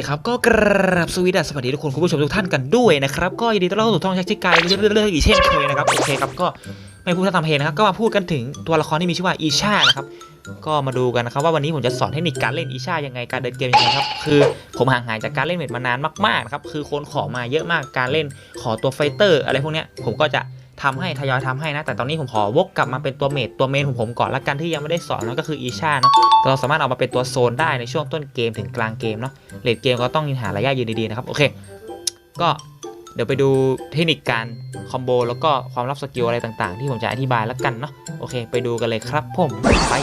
คครับก็กราบสวีดัสสวัสดีทุกคนคุณผู้ชมทุกท่านกันด้วยนะครับก็ยินดีต้อนรับสู่ช่องช็กชิกายเรื่อยๆอีกเช่นเคยนะครับโอเคครับก็ไม่พูดทำเพลงนะครับก็มาพูดกันถึงตัวละครที่มีชื่อว่าอีชานะครับก็มาดูกันนะครับว่าวันนี้ผมจะสอนเทคนิคการเล่นอีชายังไงการเดินเกมยังไงครับคือผมห่างหายจากการเล่นเมดมานานมากๆนะครับคือคนขอมาเยอะมากการเล่นขอตัวไฟเตอร์อะไรพวกเนี้ยผมก็จะ ทำให้ทยอยทำให้นะ แต่ตอนนี้ผมขอวกกลับมาเป็นตัวเมดตัวเมนของผมก่อนละกันที่ยังไม่ได้สอนนะก็คืออีชาเนาะเราสามารถเอามาเป็นตัวโซนได้ในช่วงต้นเกมถึงกลางเกมเนาะเลดเกมก็ต้องหาระยะยืนดีๆนะครับโอเค ก็เดี๋ยวไปดูเทคนิคการคอมโบแล้วก็ความลับสกิลอะไรต่างๆ ที่ผมจะอธิบายแล้วกันเนาะโอเค ไปดูกันเลยครับผมไป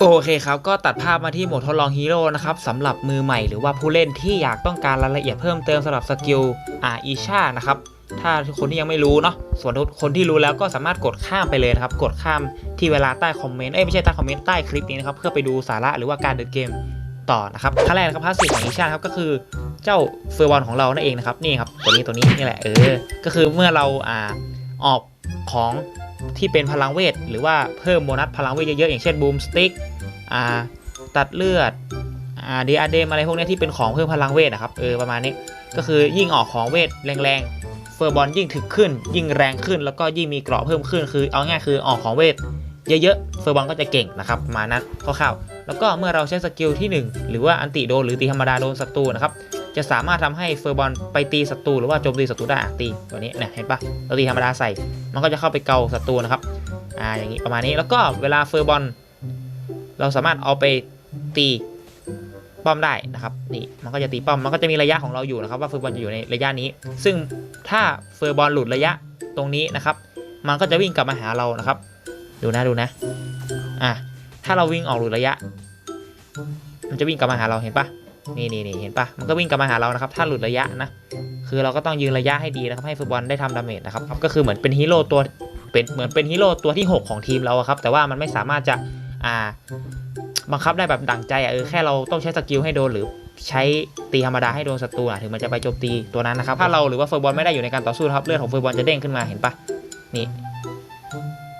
โอเคครับ ก็ตัดภาพมาที่โหมดทดลองฮีโร่นะครับสำหรับมือใหม่หรือว่าผู้เล่นที่อยากต้องการรายละเอียดเพิ่มเติมสำหรับสกิลอาอีชานะครับ ถ้าคนที่ยังไม่รู้เนาะส่วนคนที่รู้แล้วก็สามารถกดข้ามไปเลยนะครับ กดข้ามที่เวลาใต้คอมเมนต์เอ้ยไม่ใช่ใต้คอมเมนต์ใต้คลิปนี้นะครับเพื่อไปดูสาระหรือว่าการเดินเกมต่อนะครับขั้นแรกนะครับพาสซีฟของนิชาครับก็คือเจ้าเฟอร์บอลของเรานั่นเองนะครับนี่ครับตัวนี้ตัวนี้นี่แหละเออก็คือเมื่อเราอ่าออกของที่เป็นพลังเวท หรือว่าเพิ่มโบนัสพลังเวทเยอะๆอย่างเช่นบูมสติ๊กอ่าตัดเลือดอ่าดีอาร์เดมอะไรพวกนี้ที่เป็นของเพิ่มพลังเวทนะครับเออประมาณนี้ก็คือยิ่งออกของเวทแรงๆ อร์บอลยิ่งถึกขึ้น ยิ่งแรงขึ้น แล้วก็ยิ่งมีเกราะเพิ่มขึ้น คือเอาง่ายคือออกของเวทเยอะๆเฟอร์บอลก็จะเก่งนะครับมานั้นคร่าวๆแล้วก็เมื่อเราใช้สกิลที่ 1 หรือว่าอันติโดนหรือตีธรรมดาโดนศัตรูนะครับจะสามารถทำให้เฟอร์บอลไปตีศัตรูหรือว่าโจมตีศัตรูได้ตีตัวนี้เนี่ยเห็นปะเราตีธรรมดาใส่ มันก็จะเข้าไปเกาศัตรูนะครับอ่าอย่างนี้ประมาณนี้แล้วก็เวลาเฟอร์บอลเราสามารถเอาไปตี ป้อมได้นะครับนี่มันก็จะตีป้อมมันก็จะมีระยะของเราอยู่นะครับ ว่าเฟอร์บอลจะอยู่ในระยะนี้ ซึ่งถ้าเฟอร์บอลหลุดระยะตรงนี้นะครับ มันก็จะวิ่งกลับมาหาเรานะครับ ดูนะดูนะอะถ้าเราวิ่งออกหลุดระยะ มันจะวิ่งกลับมาหาเราเห็นปะนี่นี่นี่เห็นปะมันก็วิ่งกลับมาหาเรานะครับ ถ้าหลุดระยะนะคือเราก็ต้องยืนระยะให้ดีนะครับให้ฟุตบอลได้ทำดาเมจนะครับก็คือเหมือนเป็นฮีโร่ตัวเป็นเหมือนเป็นฮีโร่ตัวที่ 6 ของทีมเราครับแต่ว่ามันไม่สามารถจะอ่า บังคับได้แบบดั่งใจอะเออแค่เราต้องใช้สกิลให้โดนหรือใช้ตีธรรมดาให้โดนศัตรูอะถึงมันจะไปโจมตีตัวนั้นนะครับ ถ้าเราหรือว่าเฟอร์บอลไม่ได้อยู่ในการต่อสู้นะครับเลือดของเฟอร์บอลจะเด้งขึ้นมาเห็นปะนี่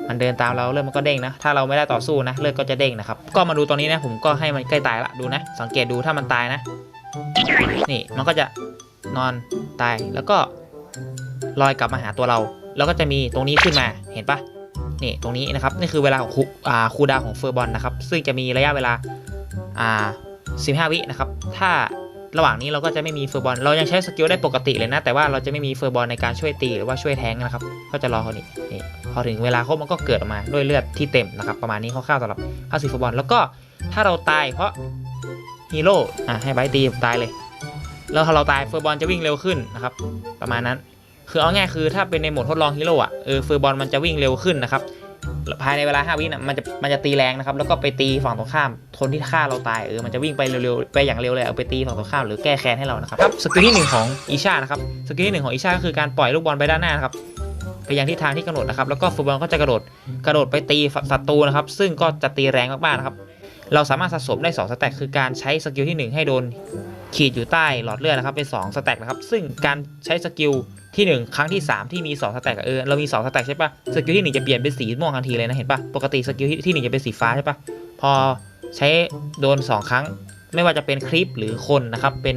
มันเดินตามเราเลือดมันก็เด้งนะ ถ้าเราไม่ได้ต่อสู้นะเลือดก็จะเด้งนะครับ ก็มาดูตอนนี้นะผมก็ให้มันใกล้ตายละดูนะ สังเกตดูถ้ามันตายนะ นี่มันก็จะนอนตายแล้วก็ลอยกลับมาหาตัวเรา แล้วก็จะมีตรงนี้ขึ้นมาเห็นปะ นี่ตรงนี้นะครับนี่คือเวลาของคูอ่าคูดาวของเฟอร์บอลนะครับ ซึ่งจะมีระยะเวลาอ่า15 วินะครับ ถ้าระหว่างนี้เราก็จะไม่มีเฟอร์บอล เรายังใช้สกิลได้ปกติเลยนะ แต่ว่าเราจะไม่มีเฟอร์บอลในการช่วยตีหรือว่าช่วยแทงนะครับ ก็จะรอเขานี่นี่พอถึงเวลาครบมันก็เกิดออกมาด้วยเลือดที่เต็มนะครับ ประมาณนี้คร่าวๆสำหรับพาสีเฟอร์บอล แล้วก็ถ้าเราตายเพราะฮีโร่อะให้ไบตีตายเลย แล้วถ้าเราตายเฟอร์บอลจะวิ่งเร็วขึ้นนะครับ ประมาณนั้น คือเอาง่ายคือถ้าเป็นในโหมดทดลองฮีโร่อะเออเฟอร์บอลมันจะวิ่งเร็วขึ้นนะครับภายในเวลา 5 วินะมันจะมันจะตีแรงนะครับ แล้วก็ไปตีฝั่งตรงข้ามคนที่ฆ่าเราตายเออมันจะวิ่งไปเร็วๆไปอย่างเร็วเลยเอาไปตีฝั่งตรงข้ามหรือแก้แค้นให้เรานะครับครับสกิลที่หนึ่งของอีชานะครับสกิลที่หนึ่งของอีชาก็คือการปล่อยลูกบอลไปด้านหน้านะครับไปยังทิศทางที่กำหนดนะครับแล้วก็ฟุตบอลก็จะกระโดดกระโดดไปตีศัตรูนะครับ ซึ่งก็จะตีแรงมากๆนะครับ เราสามารถสะสมได้2สแต็กคือการใช้สกิลที่ 1 ให้โดนขีดอยู่ใต้หลอดเลือดนะครับเป็น2สแต็กนะครับซึ่งการใช้สกิลที่ 1 ครั้งที่ 3 ที่มี2สแต็กเออเรามี2สแต็กใช่ปะสกิลที่1จะเปลี่ยนเป็นสีม่วงทันทีเลยนะเห็นปะปกติสกิลที่ 1 จะเป็นสีฟ้าใช่ปะพอใช้โดน 2 ครั้ง ไม่ว่าจะเป็นคลิปหรือคนนะครับเป็น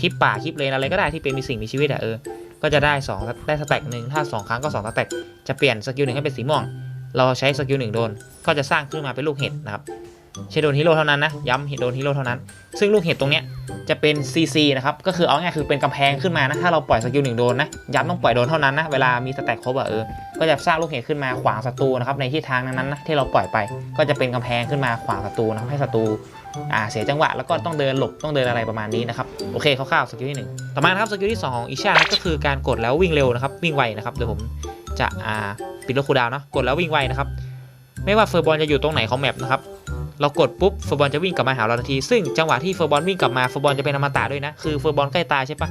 คลิปป่าคลิปเลนอะไรก็ได้ที่เป็นมีสิ่งมีชีวิตอะเออก็จะได้2ได้สแต็กหนึ่งถ้า 2 ครั้งก็2สแต็กจะเปลี่ยนสกิลหนึ่งให้เป็นสีม่วงเราใช้สกิลหนึ่งโดนก็จะสร้างขึ้นมาเป็นลูกเห็ดนะครับ ใช้โดนฮีโร่เท่านั้นนะ ย้ำเห็นโดนฮีโร่เท่านั้น ซึ่งลูกเห็ดตรงเนี้ยจะเป็น CC นะครับ ก็คือเอาง่ายคือเป็นกำแพงขึ้นมานะ ถ้าเราปล่อยสกิลหนึ่งโดนนะ ย้ำต้องปล่อยโดนเท่านั้นนะ เวลามีสแต็กครบอะเออ ก็จะสร้างลูกเห็ดขึ้นมาขวางศัตรูนะครับ ในที่ทางนั้นๆนะที่เราปล่อยไป ก็จะเป็นกำแพงขึ้นมาขวางศัตรูนะครับให้ศัตรูอ่าเสียจังหวะแล้วก็ต้องเดินหลบต้องเดินอะไรประมาณนี้นะครับโอเคคร่าวๆสกิลที่หนึ่งต่อมานะครับสกิลที่สองของอิชารับก็คือการกดแล้ววิ่งเร็วนะครับวิ่งไวนะครับเดี๋ยวผมจะอ่าปิดลูกคูดาวน์เนาะกดแล้ววิ่งไวนะครับไม่ว่าเฟอร์บอลจะอยู่ตรงไหนของแมปนะครับ เรากดปุ๊บเฟอร์บอลจะวิ่งกลับมาหาเราทันที ซึ่งจังหวะที่เฟอร์บอลวิ่งกลับมาเฟอร์บอลจะเป็นอมตะด้วยนะ คือเฟอร์บอลใกล้ตายใช่ปะ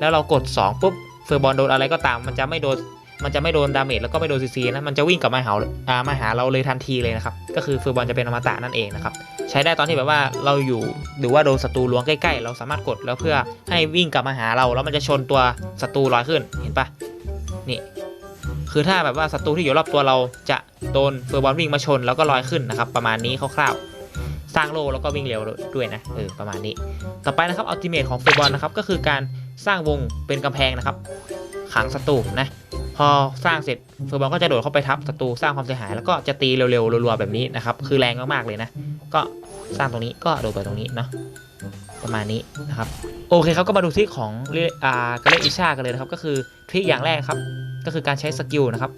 แล้วเรากด 2 ปุ๊บเฟอร์บอลโดนอะไรก็ตาม มันจะไม่โดน มันจะไม่โดนดาเมจแล้วก็ไม่โดนซีซีนะ มันจะวิ่งกลับมาหาอ่ามาหาเราเลยทันทีเลยนะครับ ก็คือเฟอร์บอลจะเป็นอมตะนั่นเองนะครับ ใช้ได้ตอนที่แบบว่าเราอยู่หรือว่าโดนศัตรูล้วงใกล้ๆ เราสามารถกดแล้วเพื่อให้วิ่งกลับมาหาเรา แล้วมันจะชนตัวศัตรูลอยขึ้น เห็นปะนี่ คือถ้าแบบว่าศัตรูที่อยู่รอบตัวเราจะโดนเฟอร์บอลวิ่งมาชนแล้วก็ลอยขึ้นนะครับ ประมาณนี้คร่าวๆ สร้างโลแล้วก็วิ่งเร็วด้วยนะเออประมาณนี้ ต่อไปนะครับอัลติเมทของเฟอร์บอลนะครับก็คือการสร้างวงเป็นกำแพงนะครับ ขังศัตรูนะพอสร้างเสร็จเฟอร์บอลก็จะโดดเข้าไปทับศัตรูสร้างความเสียหายแล้วก็จะตีเร็วๆรัวๆแบบนี้นะครับคือแรงมากๆเลยนะ ก็สร้างตรงนี้ก็โดดไปตรงนี้เนาะประมาณนี้นะครับ โอเคครับก็มาดูทริคของอ่าการเลอิชากันเลยนะครับ ก็คือทริคอย่างแรกครับ ก็คือการใช้สกิลนะครับ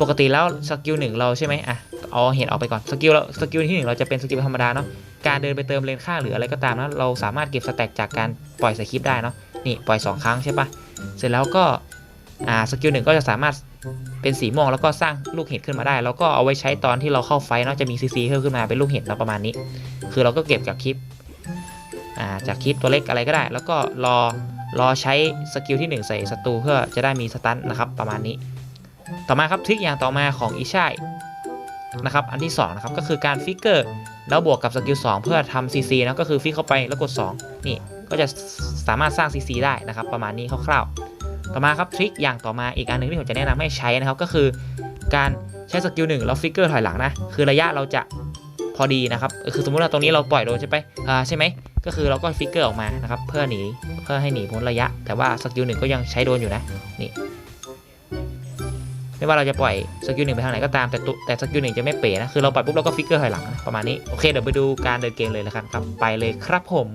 ปกติแล้วสกิลหนึ่งเราใช่ไหมอะเอาเห็นออกไปก่อนสกิลเราสกิลที่หนึ่งเราจะเป็นสกิลธรรมดาเนาะการเดินไปเติมเลนข้างหรืออะไรก็ตามนะเราสามารถเก็บสแต็กจากการปล่อยสคริปได้เนาะนี่ปล่อย 2 ครั้งใช่ปะเสร็จแล้วก็อ่าสกิลหนึ่งก็จะสามารถเป็นสีม่วงแล้วก็สร้างลูกเห็ดขึ้นมาได้ แล้วก็เอาไว้ใช้ตอนที่เราเข้าไฟเนาะจะมีซีซีเพิ่มขึ้นมาเป็นลูกเห็ดเนาประมาณนี้ คือเราก็เก็บจากคลิปอ่าจากคลิปตัวเล็กอะไรก็ได้ แล้วก็รอ รอใช้สกิลที่หนึ่งใส่ศัตรูเพื่อจะได้มีสตันนะครับประมาณนี้ ต่อมาครับทริคอย่างต่อมาของอิชัยนะครับอันที่2นะครับก็คือการฟิกเกอร์แล้วบวกกับสกิล2เพื่อทำ CC นะก็คือฟิกเข้าไปแล้วกด 2 นี่ก็จะสามารถสร้าง CC ได้นะครับประมาณนี้คร่าวๆ ต่อมาครับทริคอย่างต่อมาอีกอันหนึงที่ผมจะแนะนำให้ใช้นะครับก็คือการใช้สกิลหนึ่งแล้วฟิกเกอร์ถอยหลังนะคือระยะเราจะพอดีนะครับคือสมมติว่าตรงนี้เราปล่อยโดนใช่ไหมอ่าใช่ไหม ก็คือเราก็ฟิกเกอร์ออกมานะครับเพื่อหนีเพื่อให้หนีพ้นระยะ แต่ว่าสกิลหนึ่งก็ยังใช้โดนอยู่นะนี่ไม่ว่าเราจะปล่อยสกิลหนึ่งไปทางไหนก็ตามแต่ตุแต่สกิลหนึ่งจะไม่เป๋นะคือเราปล่อยปุ๊บเราก็ฟิกเกอร์ถอยหลังนะประมาณนี้โอเคเดี๋ยวไปดูการเดินเกมเลยแล้วกันครับไปเลยครับผม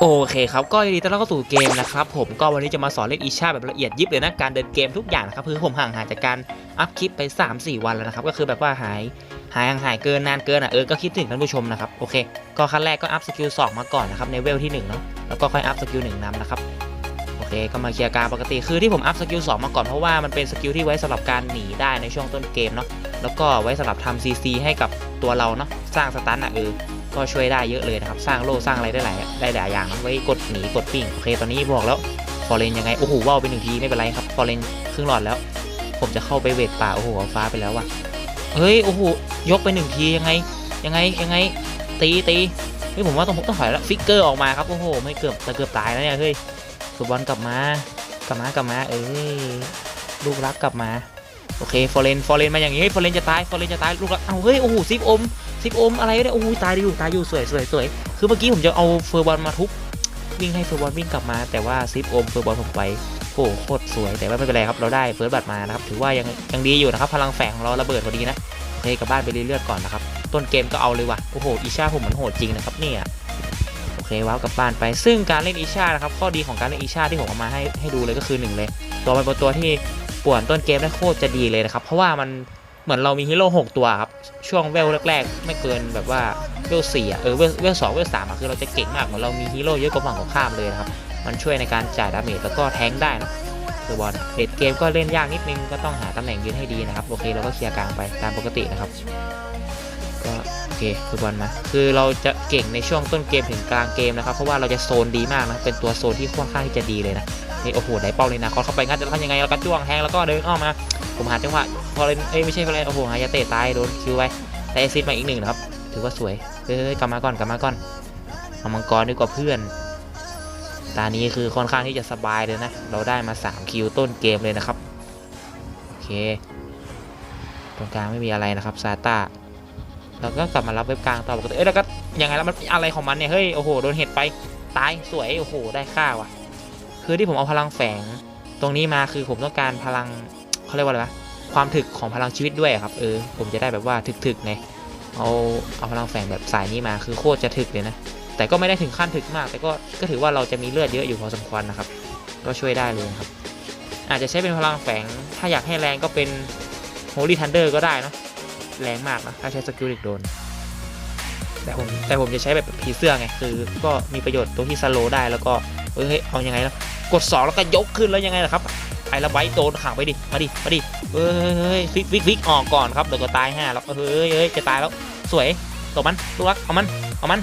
โอเคครับก็ยินดีต้อนรับเข้าสู่เกมนะครับผมก็วันนี้จะมาสอนเล่นอีชาแบบละเอียดยิบเลยนะการเดินเกมทุกอย่างนะครับคือผมห่างหายจากการอัพคลิปไป 3-4 วันแล้วนะครับก็คือแบบว่าหาย หายห่างหายเกินนานเกินอะเออก็คิดถึงท่านผู้ชมนะครับโอเค ก็ขั้นแรกก็อัพสกิล2มาก่อนนะครับในเวลที่1เนาะแล้วก็ค่อยอัพสกิล1นำนะครับโอเคก็มาเคลียร์การปกติคือที่ผมอัพสกิล2มาก่อนเพราะว่ามันเป็นสกิลที่ไว้สำหรับการหนีได้ในช่วงต้นเกมเนาะแล้วก็ไว้สำหรับทำ CC ให้กับตัวเราเนาะสร้างสตันอะเออก็ช่วยได้เยอะเลยนะครับสร้างโล่สร้างอะไรได้หลายได้หลายอย่างไว้กดหนีกดปิ้งโอเคตอนนี้บอกแล้วฟอร์เรนยังไงโอ้โหว่าวไปหนึ่งทีไม่เป็นไรครับฟอร์เรนครึ่งหลอดแล้ว ผมจะเข้าไปเวทป่าโอ้โหฟ้าไปแล้วว่ะ เฮ้ยโอ้โหยกไปหนึ่งทียังไงยังไงยังไงตีตีเฮ้ยผมว่าต้องต้องถอยแล้วฟิกเกอร์ออกมาครับโอ้โหไม่เกือบแต่เกือบตายแล้วเนี่ยเฮ้ยสุบอลกลับมากลับมากลับมาเอ้ยลูกรักกลับมาโอเคฟอร์เรนฟอร์เรนมาอย่างงี้เฮ้ยฟอร์เรนจะตายฟอร์เรนจะตายลูกรักเอาเฮ้ยโอ้โหซิปอมซิปอมอะไรเนี่ยโอ้โหตายอยู่ตายอยู่สวยสวยสวยคือเมื่อกี้ผมจะเอาเฟอร์บอลมาทุบวิ่งให้เฟอร์บอลวิ่งกลับมา แต่ว่าซิปอมเฟอร์บอลผมไป โอ้โหโคตรสวยแต่ว่าไม่เป็นไรครับเราได้เฟิร์สบัตมานะครับถือว่ายังยังดีอยู่นะครับพลังแฝงของเราระเบิดพอดีนะโอเคกลับบ้านไปเรื่อยๆก่อนนะครับต้นเกมก็เอาเลยว่ะโอ้โหอีชาผมมันโหดจริงนะครับเนี่ยโอเคว้าวกลับบ้านไปซึ่งการเล่นอีชานะครับข้อดีของการเล่นอีชาที่ผมเอามาให้ให้ดูเลยก็คือหนึ่งเลยตัวเป็นตัวที่ป่วนต้นเกมได้โคตรจะดีเลยนะครับเพราะว่ามันเหมือนเรามีฮีโร่หกตัวครับช่วงเวลแรกๆ ไม่เกินแบบว่าเวลสี่อะเออเวลเวลสองเวลสามอะคือเราจะเก่งมากเหมือนเรามีฮีโร่เยอะกว่าฝั่งของข้ามเลยนะครับ มันช่วยในการจ่ายดาเมจแล้วก็แทงได้นะคือบอลเด็ดเกมก็เล่นยากนิดนึงก็ต้องหาตำแหน่งยืนให้ดีนะครับโอเคเราก็เคลียร์กลางไปตามปกตินะครับ ก็โอเคคือบอลมา คือเราจะเก่งในช่วงต้นเกมถึงกลางเกมนะครับเพราะว่าเราจะโซนดีมากนะเป็นตัวโซนที่ค่อนข้างที่จะดีเลยนะนี่โอ้โหไหนเป้าเลยนะคอเข้าไปงั้นจะทำยังไงเราก็จ้วงแทงแล้วก็เดินอ้อมมาผมหาจังหวะพอเลนเอ้ยไม่ใช่พอเลนโอ้โหหายาเตะตายโดนคิวไปแต่เอซิดมาอีกหนึ่งนะครับถือว่าสวยเอ้ยกลับมาก่อนกลับมาก่อนเอามังกรดีกว่าเพื่อน ตานี้คือค่อนข้างที่จะสบายเลยนะ เราได้มา 3 คิวต้นเกมเลยนะครับ โอเค ตรงกลางไม่มีอะไรนะครับซาต้าเราก็กลับมารับเว็บกลางต่อปกติเอ้ยแล้วก็ยังไงแล้วมันอะไรของมันเนี่ย เฮ้ย โอ้โห โดนเห็ดไป ตาย สวย โอ้โห ได้ค่าว่ะ คือที่ผมเอาพลังแฝงตรงนี้มาคือผมต้องการพลังเขาเรียกว่าอะไรวะความถึกของพลังชีวิตด้วยครับ เออ ผมจะได้แบบว่าถึกๆไงเอาเอาพลังแฝงแบบสายนี้มาคือโคตรจะถึกเลยนะ แต่ก็ไม่ได้ถึงขั้นถึกมาก แต่ก็ก็ถือว่าเราจะมีเลือดเยอะอยู่พอสมควรนะครับ ก็ช่วยได้เลยครับ อาจจะใช้เป็นพลังแฝง ถ้าอยากให้แรงก็เป็น Holy Thunder ก็ได้นะแรงมากนะถ้าใช้สกิลเด็กโดนแต่ผมแต่ผมจะใช้แบบผีเสื้อไงคือ ก็มีประโยชน์ตรงที่สโลได้แล้วก็เอ้ยเอายังไงล่ะกด 2 แล้วก็ยกขึ้นแล้วยังไงล่ะครับไอ้ละไบต์โดนขังไปดิมาดิมาดิเอ้ยเฮ้ยฟิกฟิกฟิกออกก่อนครับเดี๋ยวก็ตายห้าแล้วเฮ้ยเฮ้ยจะตายแล้วสวยตบมันลูกรักเอามันเอามัน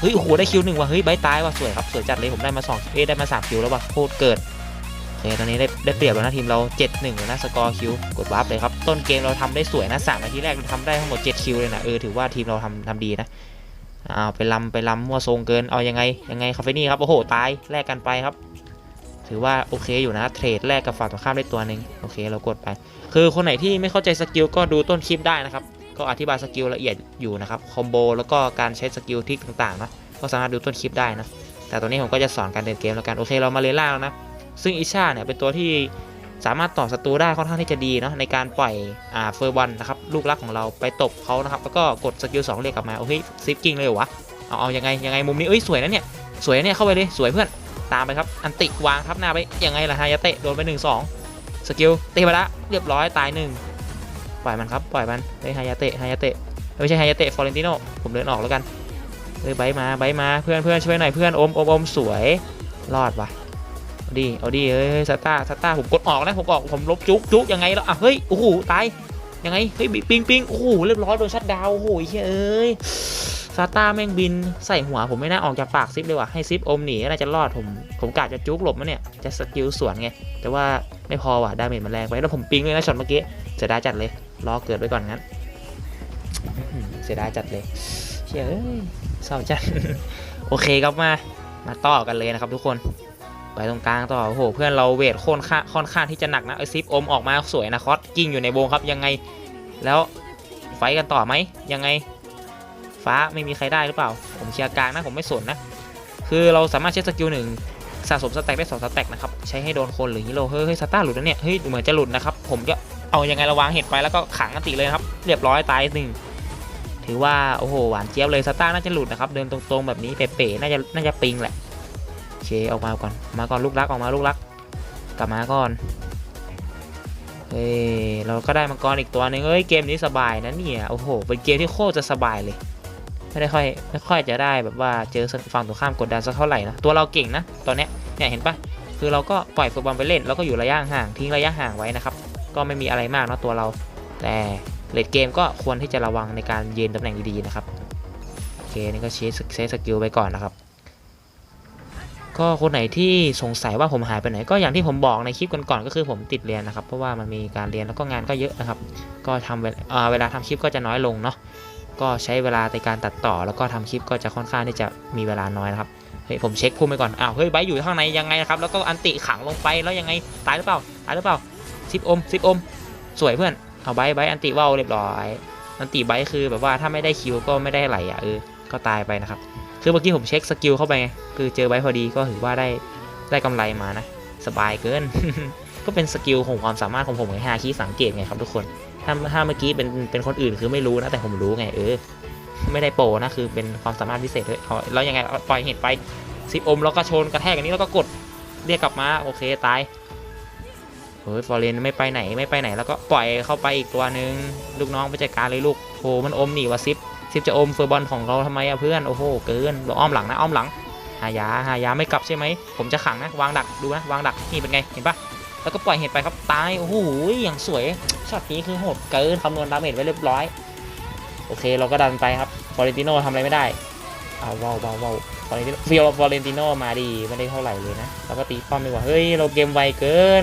เฮ้ยโอ้โหได้คิวหนึ่งว่ะเฮ้ยไบตายว่ะสวยครับสวยจัดเลยผมได้มา2เอได้มา3คิวแล้วว่ะโคตรเกิดโอเคตอนนี้ได้ได้เปรียบแล้วนะทีมเรา 7-1แล้วนะสกอร์คิวกดวาร์ปเลยครับต้นเกมเราทำได้สวยนะ3นาทีแรกเราทำได้ทั้งหมด7คิวเลยนะเออถือว่าทีมเราทำทำดีนะอ้าวไปลำไปลำมั่วทรงเกินเอายังไงยังไงคาเฟนี่ครับโอ้โหตายแลกกันไปครับ ถือว่าโอเคอยู่นะเทรดแลกกับฝั่งตรงข้ามได้ตัวหนึ่งโอเคเรากดไป คือคนไหนที่ไม่เข้าใจสกิลก็ดูต้นคลิปได้นะครับ ก็อธิบายสกิลละเอียดอยู่นะครับคอมโบแล้วก็การใช้สกิลทิกต่างๆนะก็สามารถดูต้นคลิปได้นะ แต่ตอนนี้ผมก็จะสอนการเดินเกมแล้วกัน โอเคเรามาเลนล่างแล้วนะ ซึ่งอิชาเนี่ยเป็นตัวที่สามารถต่อศัตรูได้ค่อนข้างที่จะดีเนาะในการปล่อยอ่าเฟอร์บอลนะครับลูกรักของเราไปตบเขานะครับแล้วก็กดสกิลสองเรียกกลับมาโอเคซิปกิ้งเลยเหรอวะเอาเอายังไงยังไงมุมนี้เอ้ยสวยนะเนี่ยสวยนะเนี่ยเข้าไปเลยสวยเพื่อนตามไปครับอันติวางทับหน้าไปยังไงล่ะฮายาเตะโดนไปหนึ่งสองสกิลตีไปละเรียบร้อยตายหนึ่ง ปล่อยมันครับปล่อยมันเฮ้ยฮายาเตะฮายาเตะไม่ใช่ฮายาเตะฟอเรนติโนผมเดินออกแล้วกันเฮ้ยไบมาไบมาเพื่อนเพื่อนช่วยหน่อยเพื่อนอมอมอมสวยรอดว่ะเอาดีเอาดีเฮ้ยสตาร์สตาร์ผมกดออกนะผมออกผมลบจุกจุกยังไงแล้วอะเฮ้ยโอ้โหตายยังไงเฮ้ยปิงปิงโอ้โหเรียบร้อยโดนชัดดาวโอ้โหเฮ้ยเอ้ยสตาแม่งบินใส่หัวผมไม่น่าออกจากปากซิปเลยว่ะให้ซิปอมหนีน่าจะรอดผมผมกะจะจุกหลบมันเนี่ยจะสกิลสวนไงแต่ว่าไม่พอว่ะดาเมจมันแรงไปแล้วผมปิงเลยนะช็อตเมื่อกี้ สียดายจัดเลย รอเกิดไว้ก่อนงั้นเสียดายจัดเลยเฮ้ยเอ้ยเศร้าจัด โอเคครับมา มาต่อกันเลยนะครับทุกคน ไปตรงกลางต่อ โอ้โห เพื่อนเราเวทโค่อนข้างค่อนข้างที่จะหนักนะไอซิปอมออกมาสวยนะคอสกิ้งอยู่ในวงครับยังไง แล้วไฟกันต่อไหม ยังไง ฟ้าไม่มีใครได้หรือเปล่า ผมเคลียร์กลางนะผมไม่สนนะ คือเราสามารถใช้สกิลหนึ่งสะสมสแต็กได้สองสแต็กนะครับ ใช้ให้โดนคนหรือฮีโร่เฮ้ยเฮ้ยสตาร์หลุดนะเนี่ย เฮ้ยเหมือนจะหลุดนะครับ ผมก็ เอายังไงระวางเห็ดไปแล้วก็ขังอติเลยครับ เรียบร้อยตายหนึ่งถือว่าโอ้โหหวานเจี๊ยบเลยสตาร์น่าจะหลุดนะครับเดินตรงๆแบบนี้เป๋ๆน่าจะน่าจะปิงแหละเคออกมาก่อนมาก่อนลูกรักออกมาลูกรัก กลับมาก่อนเฮ้ยเราก็ได้มังกรอีกตัวหนึงเอ้ยเกมนี้สบายนะเนี่ยโอ้โหเป็นเกมที่โคตรจะสบายเลย ไม่ได้ค่อยไม่ค่อยจะได้แบบว่าเจอฝั่งตรงข้ามกดดันสักเท่าไหร่นะตัวเราเก่งนะตอนเนี้ยเนี่ยเห็นปะคือเราก็ปล่อยฟุตบอลไปเล่นแล้วก็อยู่ระยะห่างทิ้งระยะห่างไว้นะครับ ก็ไม่มีอะไรมากนะตัวเรา แต่เลดเกมก็ควรที่จะระวังในการยืนตำแหน่งดีๆนะครับโอเคนี่ก็เชสเซสกิลไปก่อนนะครับ ก็คนไหนที่สงสัยว่าผมหายไปไหน ก็อย่างที่ผมบอกในคลิปก่อนๆก็คือผมติดเรียนนะครับ เพราะว่ามันมีการเรียนแล้วก็งานก็เยอะนะครับ ก็ทำเวลาอ่าเวลาทำคลิปก็จะน้อยลงเนาะก็ใช้เวลาในการตัดต่อแล้วก็ทำคลิปก็จะค่อนข้างที่จะมีเวลาน้อยนะครับเฮ้ยผมเช็คพุ่มไปก่อน อ้าว เฮ้ยไบอยู่ข้างในยังไงนะครับ แล้วก็อันติขังลงไป แล้วยังไง ตายหรือเปล่า ตายหรือเปล่า ซิปอมซิปอม สวยเพื่อน เอาไบร์ไบร์อันติว่าวเรียบร้อย อันติไบร์คือแบบว่าถ้าไม่ได้คิวก็ไม่ได้ไหลอะเออ ก็ตายไปนะครับ คือเมื่อกี้ผมเช็คสกิลเข้าไปไงคือเจอไว้พอดีก็ถือว่าได้ได้กำไรมานะ สบายเกิน ก็เป็นสกิลของความสามารถของผมไงฮาคีสังเกตไงครับทุกคน ถ้าถ้าเมื่อกี้เป็นเป็นคนอื่นคือไม่รู้นะแต่ผมรู้ไงเออ ไม่ได้โปรนะคือเป็นความสามารถพิเศษเลยเอาแล้วยังไงปล่อยเห็ดไปซิปอมแล้วก็ชนกระแทกอันนี้แล้วก็กดเรียกกลับมาโอเคตาย เฮ้ยฟอร์เรนไม่ไปไหนไม่ไปไหนแล้วก็ปล่อยเข้าไปอีกตัวหนึ่งลูกน้องไปจัดการเลยลูกโหมันอมหนีวะซิปซิปจะอมเฟอร์บอลของเราทำไมอะเพื่อนโอ้โหเกินเราอ้อมหลังนะอ้อมหลังหายาหายาไม่กลับใช่ไหมผมจะขังนะวางดักดูนะวางดักนี่เป็นไงเห็นปะแล้วก็ปล่อยเห็ดไปครับตายโอ้โหอย่างสวยช็อตนี้คือโหดเกินคำนวณดาเมจไว้เรียบร้อยโอเคเราก็ดันไปครับฟอเรนติโนทำอะไรไม่ได้เอาว้าวว้าวว้าวฟอเรนติโนฟิโอฟอเรนติโนมาดีไม่ได้เท่าไหร่เลยนะเราก็ตีป้อมดีกว่าเฮ้ยเราเกมไวเกิน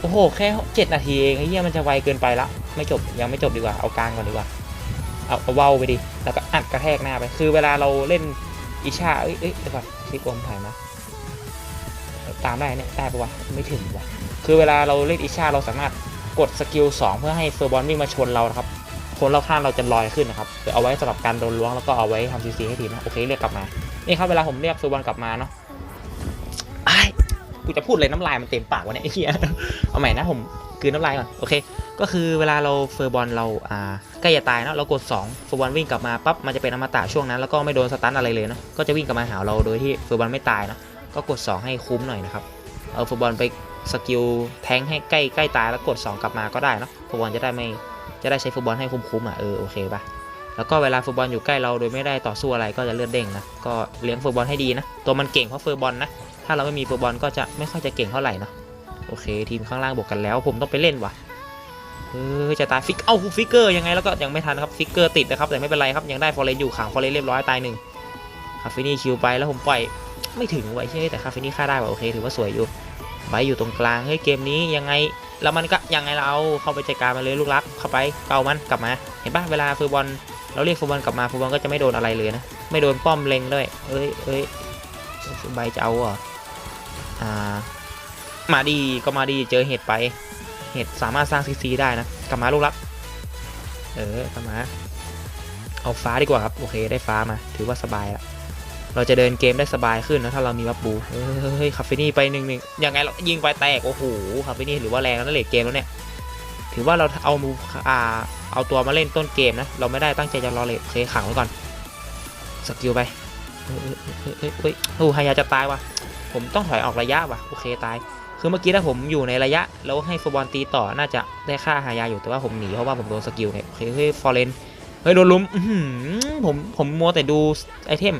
โอ้โห แค่เจ็ดนาทีเองไอ้เหี้ยมันจะไวเกินไปละ ไม่จบยังไม่จบดีกว่า เอากลางก่อนดีกว่า เอาเอาเว้าไปดิ แล้วก็อัดกระแทกหน้าไป คือเวลาเราเล่นอิชาเอ้ยเอ้ยเดี๋ยวก่อนซิกอมถ่ายมาตามได้เนี่ยได้ปะวะไม่ถึงวะคือเวลาเราเล่นอิชาเราสามารถกดสกิล2 เพื่อให้เฟอร์บอลวิ่งมาชนเรานะครับ คนเรอบข้างเราจะลอยขึ้นนะครับเอาไว้สำหรับการโดนล้วงแล้วก็เอาไว้ทำซีซีให้ทีมนะโอเคเรียกกลับมา นี่ครับเวลาผมเรียกเฟอร์บอลกลับมาเนาะ กูจะพูดเลยน้ำลายมันเต็มปากวะเนี่ยไอ้เหี้ยเอาใหม่นะผมกลืนน้ำลายก่อนโอเค ก็คือเวลาเราเฟอร์บอลเราอ่าใกล้จะตายเนาะเรากด2เฟอร์บอลวิ่งกลับมาปั๊บมันจะเป็นอมตะช่วงนั้น แล้วก็ไม่โดนสตันอะไรเลยเนาะก็จะวิ่งกลับมาหาเราโดยที่เฟอร์บอลไม่ตายเนาะก็กด 2 ให้คุ้มหน่อยนะครับเอาเฟอร์บอลไปสกิลแทงให้ใกล้ใกล้ตายแล้วกด 2 กลับมาก็ได้เนาะเฟอร์บอลจะได้ไม่จะได้ใช้เฟอร์บอลให้คุ้มๆอะเออโอเคป่ะแล้วก็เวลาเฟอร์บอลอยู่ใกล้เราโดยไม่ได้ต่อสู้อะไรก็จะเลือดเด้งนะก็เลี้ยงเฟอร์บอลให้ดีนะตัวมันเก่งเพราะเฟอร์บอลนะ ถ้าเราไม่มีเฟอร์บอลก็จะไม่ค่อยจะเก่งเท่าไหร่เนาะโอเค ทีมข้างล่างบวกกันแล้ว ผมต้องไปเล่นว่ะเออจะตายฟิกเอ้าฟิกเกอร์ยังไงแล้วก็ยังไม่ทันครับฟิกเกอร์ติดนะครับแต่ไม่เป็นไรครับยังได้ฟอร์เรนอยู่ขังฟอร์เรนเรียบร้อยตายหนึ่งคาเฟนี่คิวไปแล้วผมปล่อยไม่ถึงไว้ใช่แต่คาเฟนี่ฆ่าได้ว่ะโอเคถือว่าสวยอยู่ไบอยู่ตรงกลางเฮ้ยเกมนี้ยังไงแล้วมันก็ยังไงเราเข้าไปจัดการมันเลยลูกรักเข้าไปเกามันกลับมา เห็นปะเวลาฟูบอลเราเรียกฟูบอลกลับมาฟูบอลก็จะไม่โดนอะไรเลยนะไม่โดนป้อมเล็งด้วยเอ้ยเอ้ยไบจะเอาเหร อ่ามาดีก็มาดีเจอเห็ดไป เห็ดสามารถสร้างซีซีได้นะกลับมาลูกรักเออกลับมา เอาฟ้าดีกว่าครับ โอเคได้ฟ้ามา ถือว่าสบายละเราจะเดินเกมได้สบายขึ้นนะถ้าเรามีวับบูเฮ้ยคาเฟนี่ไปหนึ่งหนึ่งยังไงเรายิงไปแตกโอ้โหคาเฟนี่หรือว่าแรงแล้วนะเลดเกมแล้วเนี่ยถือว่าเราเอามูอ่าเอาตัวมาเล่นต้นเกมนะ เราไม่ได้ตั้งใจจะรอเลดเคขังไว้ก่อนสกิลไปเฮ้ยเฮ้ยเฮ้ยเฮ้ยฮายาจะตายว่ะ ผมต้องถอยออกระยะว่ะโอเคตาย คือเมื่อกี้ถ้าผมอยู่ในระยะ แล้วให้ฟูบอลตีต่อน่าจะได้ค่าหายาอยู่แต่ว่าผมหนีเพราะว่าผมโดนสกิลไงโอเคเฮ้ยฟอร์เรนเฮ้ยโดนลุมอื้อหือผมผมมัวแต่ดูไอเทม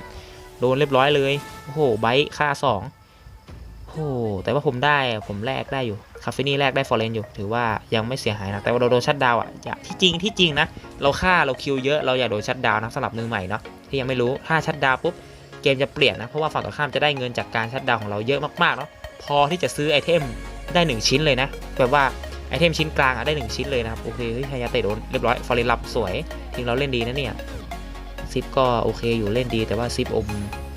โดนเรียบร้อยเลยโอ้โหไบต์ค่าสองโอ้โหแต่ว่าผมได้ผมแลกได้อยู่คาเฟนี่แลกได้ฟอร์เรนอยู่ ถือว่ายังไม่เสียหายนะ แต่ว่าเราโดนชัดดาวอะอย่าที่จริงที่จริงนะ เราฆ่าเราคิวเยอะ เราอย่าโดนชัดดาวนะสำหรับมือใหม่เนาะที่ยังไม่รู้ถ้าชัดดาวปุ๊บ เกมจะเปลี่ยนนะ เพราะว่าฝั่งตรงข้ามจะได้เงินจากการชัดดาวของเราเยอะมากๆเนาะพอที่จะซื้อไอเทมได้ 1 ชิ้นเลยนะแบบว่าไอเทมชิ้นกลางอะได้ 1 ชิ้นเลยนะครับโอเคเฮ้ยฮายาเตะโดนเรียบร้อยฟอร์เรนรับสวยทีมเราเล่นดีนะเนี่ยซิปก็โอเคอยู่เล่นดีแต่ว่าซิปอม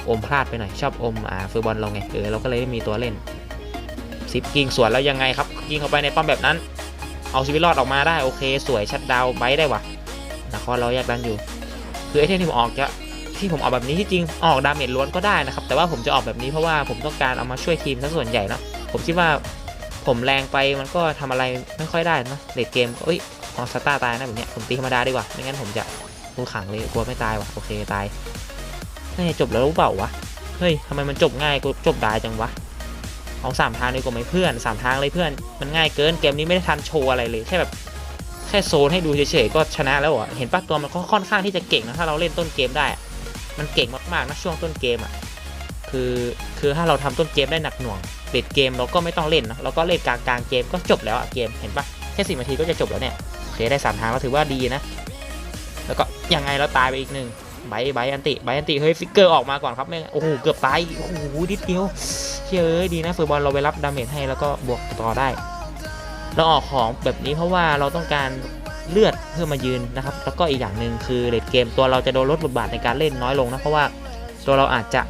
อมพลาดไปหน่อยชอบอมอ่าฟอร์บอลเราไงเออเราก็เลยไม่มีตัวเล่นซิปยิงสวนแล้วยังไงครับยิงเข้าไปในป้อมแบบนั้น เอาชีวิตรอดออกมาได้โอเค สวยชัดดาวไบต์ได้ว่ะนะครเราแยกดันอยู่ คือไอเทมที่ผมออกจะ ที่ผมออกแบบนี้ที่จริงออกดาเมจล้วนก็ได้นะครับ แต่ว่าผมจะออกแบบนี้เพราะว่าผมต้องการเอามาช่วยทีมซะส่วนใหญ่เนาะผมคิดว่าผมแรงไปมันก็ทำอะไรไม่ค่อยได้นะเลดเกมก็เอ้ยออสตาร์ตายนะแบบเนี้ยผมตีธรรมดาดีกว่าไม่งั้นผมจะกูขังเลยกลัวไม่ตายว่ะโอเคตายนี่จบแล้วรู้เปล่าวะเฮ้ยทำไมมันจบง่ายกูจบได้จังวะเอาสามทางดีกว่าไหมเพื่อนสามทางเลยเพื่อนมันง่ายเกินเกมนี้ไม่ได้ทันโชว์อะไรเลยแค่แบบแค่โซนให้ดูเฉยๆก็ชนะแล้วอะเห็นปะตัวมันก็ค่อนข้างที่จะเก่งนะถ้าเราเล่นต้นเกมได้ มันเก่งมากๆนะช่วงต้นเกมอะคือคือถ้าเราทำต้นเกมได้หนักหน่วงเด็ดเกมเราก็ไม่ต้องเล่นนะเราก็เล่นกลางกลางเกมก็จบแล้วอะเกมเห็นปะแค่สินาทีก็จะจบแล้วเนี่ยโอเคได้สามทางก็ถือว่าดีนะ แล้วก็ยังไงเราตายไปอีกหนึ่งไบร์ไบร์อันติไบร์อันติเฮ้ยฟิกเกอร์ออกมาก่อนครับไม่งโอ้โหเกือบตายโอ้โหนิดเดียวเชื่อดีนะเฟอร์บอลเราไปรับดาเมจให้แล้วก็บวกต่อได้ เราออกของแบบนี้เพราะว่าเราต้องการ เลือดเพื่อมายืนนะครับ แล้วก็อีกอย่างหนึ่งคือเลดเกมตัวเราจะโดนลดบทบาทในการเล่นน้อยลงนะ เพราะว่าตัวเราอาจจะ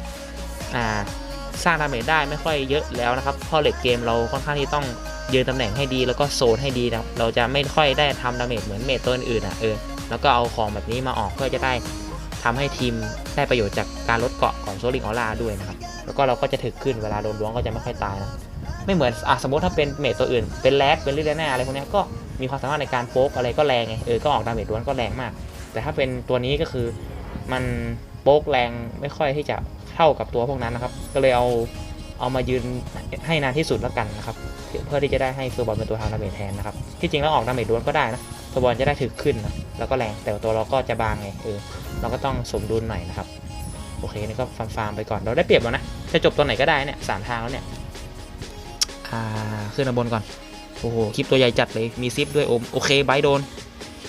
สร้างดาเมจได้ไม่ค่อยเยอะแล้วนะครับ เพราะเลดเกมเราค่อนข้างที่ต้องยืนตำแหน่งให้ดีแล้วก็โซนให้ดีนะครับ เราจะไม่ค่อยได้ทำดาเมจเหมือนเมจตัวอื่นอะเออ แล้วก็เอาของแบบนี้มาออกเพื่อจะได้ทำให้ทีมได้ประโยชน์จากการลดเกาะของโซลิงออร่าด้วยนะครับ แล้วก็เราก็จะถึกขึ้นเวลาโดนล้วงก็จะไม่ค่อยตายนะ ไม่เหมือนอะสมมติถ้าเป็นเมจตัวอื่น เป็นแรดเป็นลิเดน่าอะไรพวกนี้ก็มีความสามารถในการโป๊กอะไรก็แรงไงเออก็ออกดาเมจล้วนก็แรงมาก แต่ถ้าเป็นตัวนี้ก็คือมันโป๊กแรงไม่ค่อยที่จะเท่ากับตัวพวกนั้นนะครับ ก็เลยเอาเอามายืนให้นานที่สุดแล้วกันนะครับ เพื่อที่จะได้ให้เฟอร์บอลเป็นตัวทำดาเมจแทนนะครับ ที่จริงแล้วออกดาเมจล้วนก็ได้นะเฟอร์บอลจะได้ถึกขึ้นนะแล้วก็แรงแต่ตัวเราก็จะบางไงเออเราก็ต้องสมดุลหน่อยนะครับโอเคนี่ก็ฟาร์มไปก่อนเราได้เปรียบแล้วนะจะจบตัวไหนก็ได้เนี่ยสามทางแล้วเนี่ยอ่าขึ้นมาบนก่อน โอ้โห คลิปตัวใหญ่จัดเลย มีซิปด้วยโอมโอเคไบโดน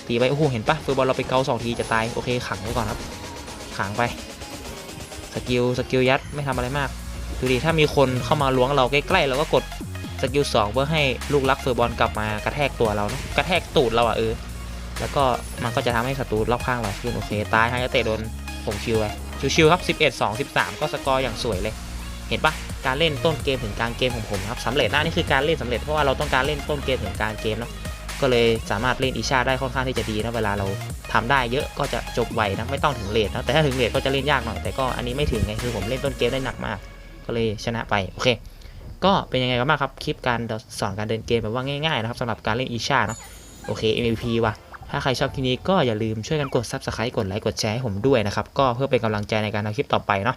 ตีไปโอ้โห เห็นปะเฟอร์บอลเราไปเกาสองทีจะตาย โอเค ขังไว้ก่อนครับ ขังไป สกิล สกิลยัด ไม่ทำอะไรมาก ดูดิ ถ้ามีคนเข้ามาล้วงเราใกล้ๆเราก็กดสกิลสองเพื่อให้ลูกรักเฟอร์บอลกลับมากระแทกตัวเรานะกระแทกตูดเราอะเออ แล้วก็มันก็จะทำให้ศัตรูรอบข้างเราขึ้นโอเค ตายฮายาเตะโดนผมชิวไปชิวๆครับ 11 2 13 ก็สกอร์อย่างสวยเลย เห็นปะ การเล่นต้นเกมถึงกลางเกมของผมครับสำเร็จนะนี่คือการเล่นสำเร็จเพราะว่าเราต้องการเล่นต้นเกมถึงกลางเกมเนาะก็เลยสามารถเล่นอีชาได้ค่อนข้างที่จะดีนะเวลาเราทำได้เยอะก็จะจบไวนะไม่ต้องถึงเลทนะแต่ถ้าถึงเลทก็จะเล่นยากหน่อยแต่ก็อันนี้ไม่ถึงไงคือผมเล่นต้นเกมได้หนักมาก ก็เลยชนะไปโอเค ก็เป็นยังไงกันบ้างครับคลิปการสอนการเดินเกมแบบว่าง่ายๆนะครับสำหรับการเล่นอีชาเนาะโอเค MVP ว่ะถ้าใครชอบคลิปนี้ก็อย่าลืมช่วยกันกด Subscribe กดไลค์กดแชร์ให้ผมด้วยนะครับก็เพื่อเป็นกำลังใจในการทำคลิปต่อไปเนาะ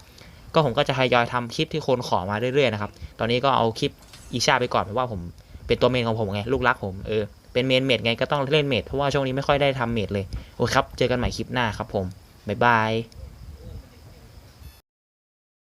ก็ผมก็จะทยอยทำคลิปที่คนขอมาเรื่อยๆนะครับ ตอนนี้ก็เอาคลิปอีชาไปก่อนเพราะว่าผมเป็นตัวเมนของผมไงลูกรักผมเออเป็นเมนเมดไงก็ต้องเล่นเมดเพราะว่าช่วงนี้ไม่ค่อยได้ทำเมดเลยโอเคครับ เจอกันใหม่คลิปหน้าครับผมบ๊ายบาย